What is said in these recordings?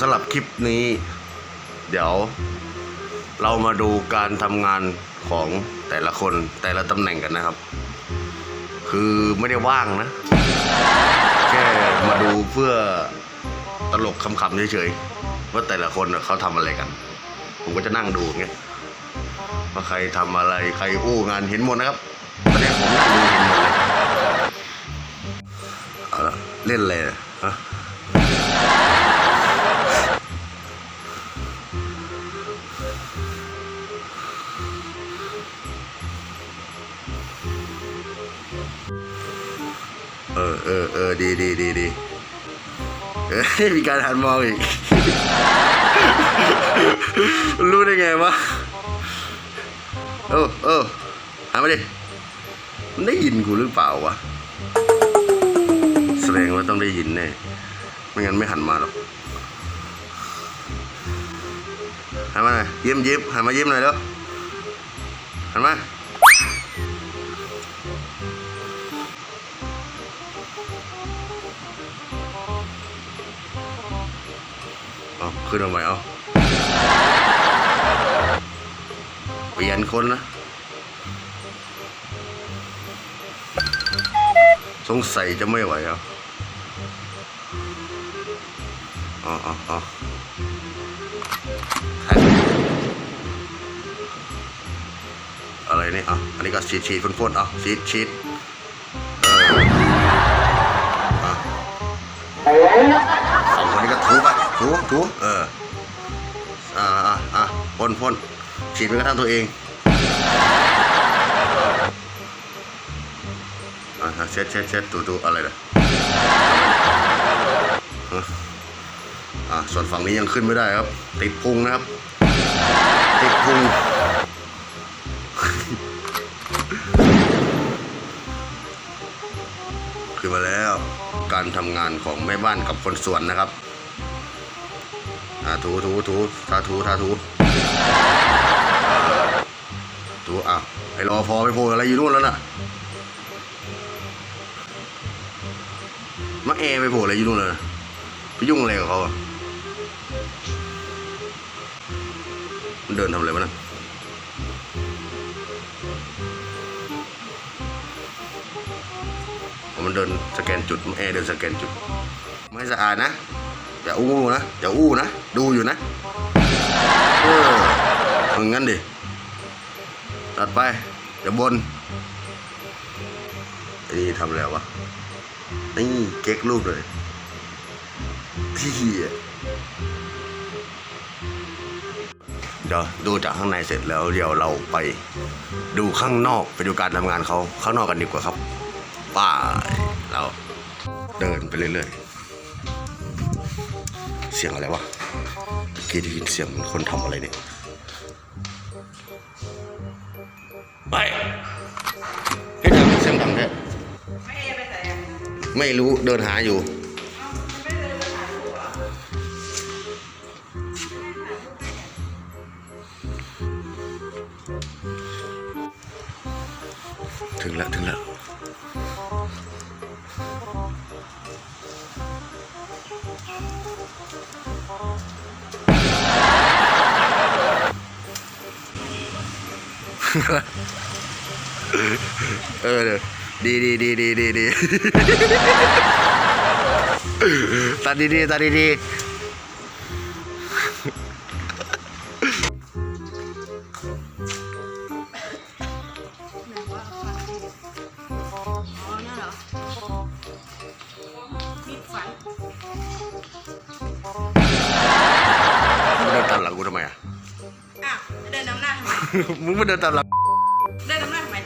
สำหรับคลิปนี้ เดี๋ยว เรามาดูการทำงานของแต่ละคนแต่ละตำแหน่งกันนะครับ คือไม่ได้ว่างนะ แค่มาดูเพื่อตลกคำๆเฉยๆว่าแต่ละคนเขาทำอะไรกัน ผมก็จะนั่งดูอย่างเงี้ยว่าใครทำอะไรใครอู้งานเห็นหมดนะครับตอนนี้ผมนั่งดูเห็นหมดเลยเอาละเล่นอะไรนะ เออเออเออดีดีดีดีเอ้ยมีการหันมองอีก รู้ได้ไงวะเออเออหันมาดิมันได้ยินกูหรือเปล่าวะแสดงว่าต้องได้ยินแน่ไม่งั้นไม่หันมาหรอกหันมาหน่อยยิ้มยิ้มหันมายิ้มหน่อยแล้วหันมา เอาขึ้นมาใหม่เอาเปลี่ยนคนนะ สงสัยจะไม่ไหวแล้วอ๋ออ๋ออ๋ออะไรนี่อะอันนี้ก็ฉีดฉีดพ่นพ่นๆอะฉีดฉีดเอออะสองคนนี้ก็ถูไป ถูถูเออ อ่าอะอะพ่นพ่นฉีดไปกระทั่งตัวเองอะเช็ดเช็ดเช็ดดูดูอะไรนะอะอะส่วนฝั่งนี้ยังขึ้นไม่ได้ครับ ติดพุงนะครับ ติดพุงขึ้นมาแล้วการทำงานของแม่บ้านกับคนสวนนะครับาถูถูถูทาถูทาถูถูอะไอ้รอพอไปโผล่อะไรอยู่นู่นแล้วน่ะมาแอร์ไปโผล่อะไรอยู่นู่นเลยไปยุ่งอะไรกับเขาอะมันเดินทำอะไรวะนั่นอ๋อมันเดินสแกนจุดมาแอร์เดินสแกนจุด ไม่สะอาดนะ อย่าอู้นะอย่าอู้นะ ดูอยู่นะ เออเอางั้นดิ ตัดไปอย่าบนไอ้นี่ทำแล้ววะ นี่เก๊กลูกเลยที่เียเดี๋ยวดูจากข้างในเสร็จแล้วเดี๋ยวเราไปดูข้างนอกไปดูการทำงานเขาข้างนอกกันดีกว่าครับป้ายเราเดินไปเรื่อยๆ เสียงอะไรวะเกี้ได้ยินเสียงเหมือนคนทำอะไรเนี่ยไปเฮ้ยดังเสียงดังแท้ไม่รู้เดินหาอยู่ถึงแล้วถึงแล้ว เออเดี๋ยวดีดีดีดีดีดีตัด เหรอมีดฟันมึงเดินตามหลังกูทำไมอะอ้าวจะเดินนำหน้าทำไม มึงไม่เดินตามหลังเดินนำหน้าทำไม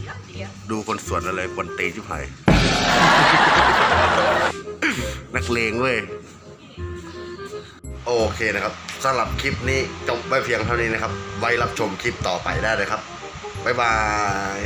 เดี๋ยวเดี๋ยวดูคนสวนอะไรบนตีชิบหาย นักเลงเว้ย โอเคนะครับสำหรับคลิปนี้จบไปเพียงเท่านี้นะครับ ไว้รับชมคลิปต่อไปได้เลยครับ บ๊ายบาย